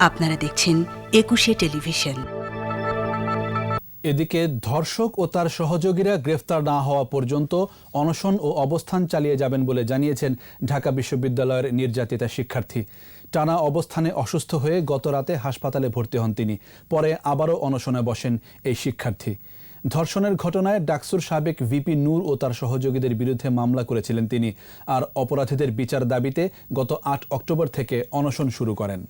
আপনারা দেখছেন একুশে টেলিভিশন। এদিকে ধর্ষক ও তার সহযোগীরা গ্রেফতার না হওয়া পর্যন্ত অনশন ও অবস্থান চালিয়ে যাবেন বলে জানিয়েছেন ঢাকা বিশ্ববিদ্যালয়ের নির্যাতিতা শিক্ষার্থী। টানা অবস্থানে অসুস্থ হয়ে গত রাতে হাসপাতালে ভর্তি হন তিনি। পরে আবারও অনশনে বসেন এই শিক্ষার্থী। ধর্ষণের ঘটনায় ডাকসুর সাবেক ভিপি নূর ও তার সহযোগীদের বিরুদ্ধে মামলা করেছিলেন তিনি। আর অপরাধীদের বিচার দাবিতে গত আট অক্টোবর থেকে অনশন শুরু করেন।